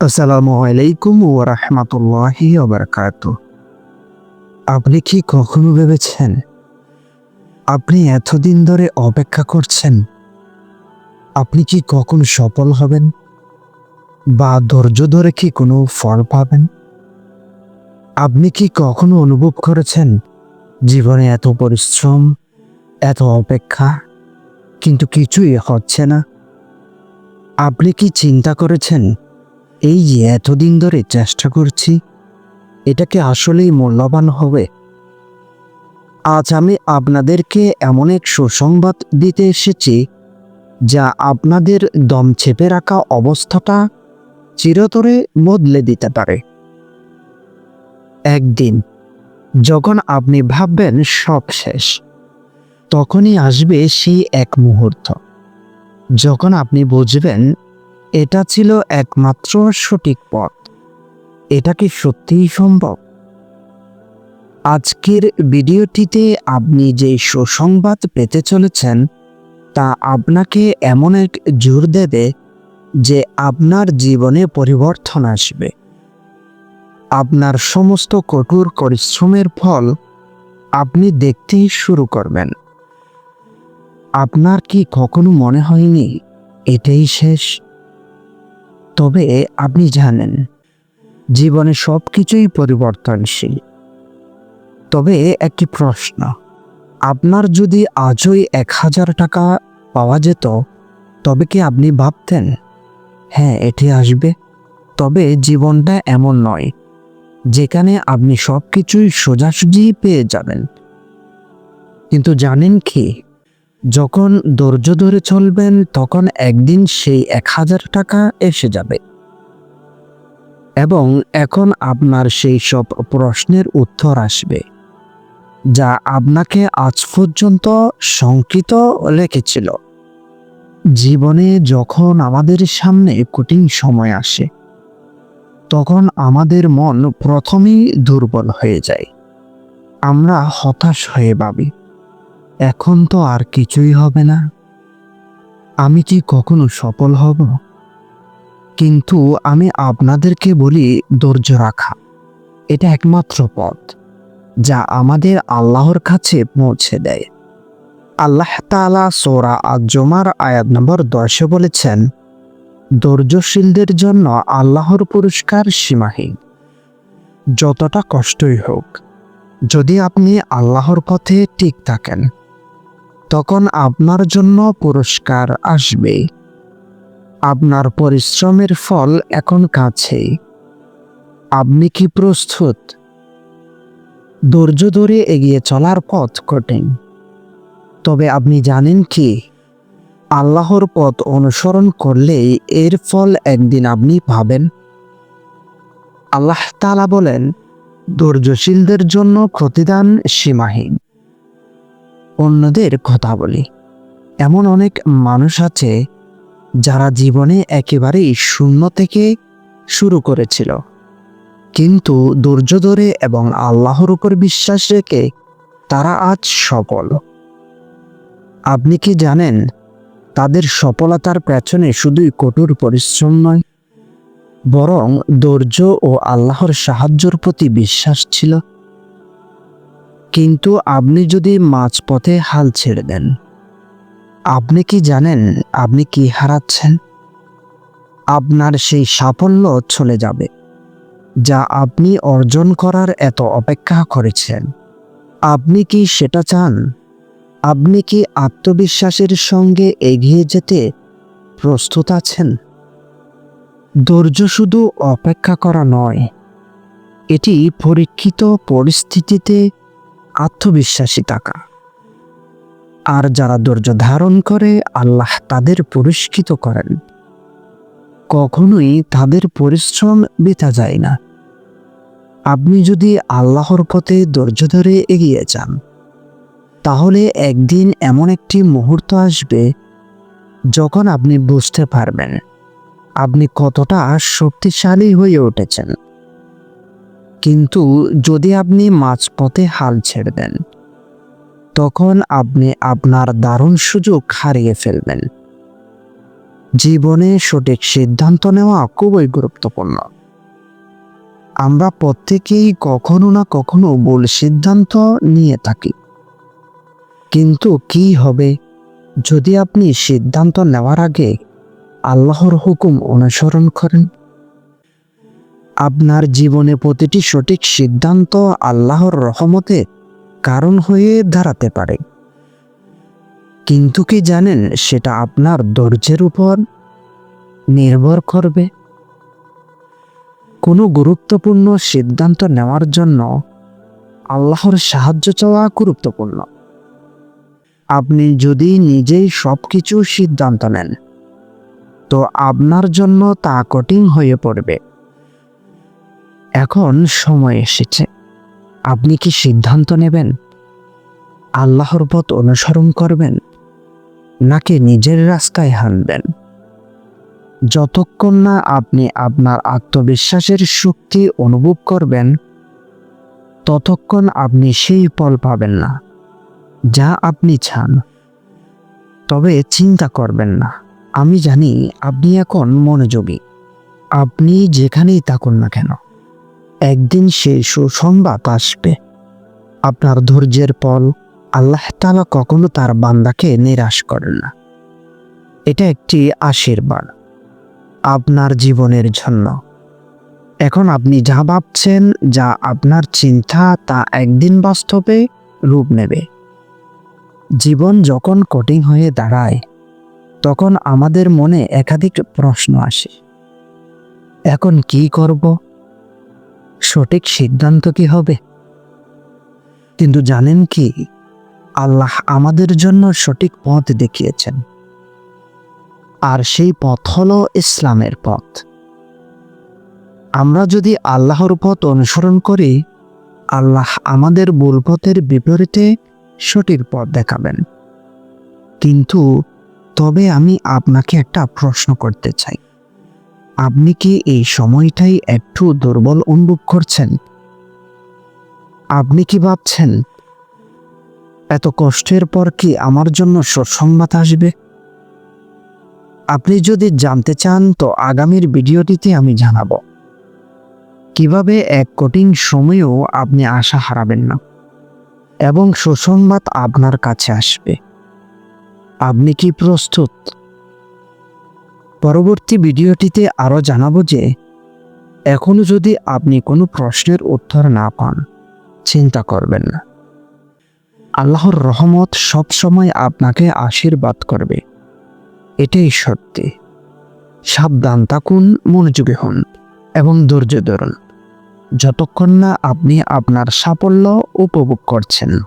আসসালামু আলাইকুম ও রহমতুল্লাহি ওবরকাত আপনি কি কখনো ভেবেছেন আপনি এতদিন ধরে অপেক্ষা করছেন? আপনি কি কখন সফল হবেন? বা ধৈর্য ধরে কি কোনো ফল পাবেন? আপনি কি কখনো অনুভব করেছেন জীবনে এত পরিশ্রম, এত অপেক্ষা, কিন্তু কিছুই হচ্ছে না? আপনি কি চিন্তা করেছেন এই যে এতদিন ধরে চেষ্টা করছি, এটা কি আসলেই মূল্যবান হবে? আজ আমি আপনাদেরকে এমন এক সুসংবাদ দিতে এসেছি, যা আপনাদের দম চেপে রাখা অবস্থাটা চিরতরে বদলে দিতে পারে। একদিন, যখন আপনি ভাববেন সব শেষ, তখনই আসবে সেই এক মুহূর্ত, যখন আপনি বুঝবেন এটা ছিল একমাত্র সঠিক পথ। এটা কি সত্যিই সম্ভব? আজকের ভিডিওটিতে আপনি যে সুসংবাদ পেতে চলেছেন, তা আপনাকে এমন এক জোর দেবে যে আপনার জীবনে পরিবর্তন আসবে। আপনার সমস্ত কঠোর পরিশ্রমের ফল আপনি দেখতেই শুরু করবেন। আপনার কি কখনো মনে হয়নি এটাই শেষ? তবে আপনি জানেন, জীবনে সব কিছুই পরিবর্তনশীল। তবে একটি প্রশ্ন, আপনার যদি আজই এক হাজার টাকা পাওয়া যেত, তবে কি আপনি ভাবতেন হ্যাঁ এটি আসবে তবে জীবনটা এমন নয়, যেখানে আপনি সব কিছুই সোজাসুজি পেয়ে যাবেন। কিন্তু জানেন কি যখন ধৈর্য ধরে চলবেন, তখন একদিন সেই এক হাজার টাকা এসে যাবে। এবং এখন আপনার সেই সব প্রশ্নের উত্তর আসবে, যা আপনাকে আজ পর্যন্ত শঙ্কিত রেখেছিল। জীবনে যখন আমাদের সামনে কঠিন সময় আসে, তখন আমাদের মন প্রথমেই দুর্বল হয়ে যায়। আমরা হতাশ হয়ে ভাবি এখন তো আর কিছুই হবে না। আমি কি কখনো সফল হব? কিন্তু আমি আপনাদেরকে বলি ধৈর্য রাখা। এটা একমাত্র পথ, যা আমাদের আল্লাহর কাছে পৌঁছে দেয়। আল্লাহ তালা সোরা আজমার আয়াত নম্বর দশে বলেছেন, ধৈর্যশীলদের জন্য আল্লাহর পুরস্কার সীমাহীন। যতটা কষ্টই হোক, যদি আপনি আল্লাহর পথে ঠিক থাকেন তখন আপনার জন্য পুরস্কার আসবে। আপনার পরিশ্রমের ফল এখন কাছে। আপনি কি প্রস্তুত? ধৈর্য ধরে এগিয়ে চলার পথ কঠিন তবে আপনি জানেন কি? আল্লাহর পথ অনুসরণ করলেই এর ফল একদিন আপনি পাবেন। আল্লাহ তালা বলেন ধৈর্যশীলদের জন্য প্রতিদান সীমাহীন। অন্যদের কথা বলি। এমন অনেক মানুষ আছে, যারা জীবনে একেবারেই শূন্য থেকে শুরু করেছিল। কিন্তু ধৈর্য ধরে এবং আল্লাহর উপর বিশ্বাস রেখে তারা আজ সফল। আপনি কি জানেন, তাদের সফলতার পেছনে শুধুই কঠোর পরিশ্রম নয়, বরং ধৈর্য ও আল্লাহর সাহায্যর প্রতি বিশ্বাস ছিল? কিন্তু আপনি যদি মাঝপথে হাল ছেড়ে দেন, আপনি কি জানেন আপনি কি হারাচ্ছেন? আপনার সেই সাফল্য চলে যাবে, যা আপনি অর্জন করার এত অপেক্ষা করেছেন। আপনি কি সেটা চান? আপনি কি আত্মবিশ্বাসের সঙ্গে এগিয়ে যেতে প্রস্তুত আছেন? ধৈর্য শুধু অপেক্ষা করা নয়, এটি পরীক্ষিত পরিস্থিতিতে আত্মবিশ্বাসী থাকা। আর যারা ধৈর্য ধারণ করে, আল্লাহ তাদের পুরস্কৃত করেন। কখনোই তাদের পরিশ্রম বৃথা যায় না। আপনি যদি আল্লাহর পথে ধৈর্য ধরে এগিয়ে যান, তাহলে একদিন এমন একটি মুহূর্ত আসবে, যখন আপনি বুঝতে পারবেন, আপনি কতটা শক্তিশালী হয়ে উঠেছেন। কিন্তু যদি আপনি মাঝপথে হাল ছেড়ে দেন, তখন আপনি আপনার দারুণ সুযোগ হারিয়ে ফেলবেন। জীবনে সঠিক সিদ্ধান্ত নেওয়া খুবই গুরুত্বপূর্ণ। আমরা প্রত্যেকেই কখনো না কখনো ভুল সিদ্ধান্ত নিয়ে থাকি। কিন্তু কি হবে যদি আপনি সিদ্ধান্ত নেওয়ার আগে আল্লাহর হুকুম অনুসরণ করেন? আপনার জীবনে প্রতিটি সঠিক সিদ্ধান্ত আল্লাহর রহমতে কারণ হয়ে দাঁড়াতে পারে। কিন্তু কি জানেন সেটা আপনার ধৈর্যের উপর নির্ভর করবে। কোনো গুরুত্বপূর্ণ সিদ্ধান্ত নেওয়ার জন্য আল্লাহর সাহায্য চাওয়া গুরুত্বপূর্ণ। আপনি যদি নিজেই সব কিছু সিদ্ধান্ত নেন, তো আপনার জন্য তা কঠিন হয়ে পড়বে। এখন সময় এসেছে। আপনি কি সিদ্ধান্ত নেবেন? আল্লাহর পথ অনুসরণ করবেন নাকি নিজের রাস্তায় হানবেন যতক্ষণ না আপনি আপনার আত্মবিশ্বাসের শক্তি অনুভব করবেন, ততক্ষণ আপনি সেই ফল পাবেন না, যা আপনি চান। তবে চিন্তা করবেন না, আমি জানি আপনি এখন মনোযোগী। আপনি যেখানেই থাকুন না কেন। একদিন সেই সুসংবাদ আসবে। আপনার ধৈর্যের ফল আল্লাহ তালা কখনো তার বান্দাকে নিরাশ করেন না। এটা একটি আশীর্বাদ আপনার জীবনের জন্য। এখন আপনি যা ভাবছেন, যা আপনার চিন্তা, তা একদিন বাস্তবে রূপ নেবে। জীবন যখন কঠিন হয়ে দাঁড়ায়, তখন আমাদের মনে একাধিক প্রশ্ন আসে। এখন কি করব? সঠিক সিদ্ধান্ত কি হবে? কিন্তু জানেন কি, আল্লাহ আমাদের জন্য সঠিক পথ দেখিয়েছেন। আর সেই পথ হল ইসলামের পথ। আমরা যদি আল্লাহর পথ অনুসরণ করি, আল্লাহ আমাদের ভুল পথের বিপরীতে সঠিক পথ দেখাবেন। কিন্তু তবে আমি আপনাকে একটা প্রশ্ন করতে চাই। আপনি কি এই সময়টাই একটু দুর্বল অনুভব করছেন? আপনি কি ভাবছেন, এত কষ্টের পর কি আমার জন্য সুসংবাদ আসবে? আপনি যদি জানতে চান, তো আগামীর ভিডিওটিতে আমি জানাব। কীভাবে এক কঠিন সময়েও আপনি আশা হারাবেন না, এবং সুসংবাদ আপনার কাছে আসবে। আপনি কি প্রস্তুত? পরবর্তী ভিডিওটিতে আরও জানাব যে এখনও যদি আপনি কোনো প্রশ্নের উত্তর না পান, চিন্তা করবেন না। আল্লাহর রহমত সবসময় আপনাকে আশীর্বাদ করবে। এটাই সত্যি। সাবধান থাকুন, মনোযোগী হন এবং ধৈর্য ধরুন। যতক্ষণ না আপনি আপনার সাফল্য উপভোগ করছেন।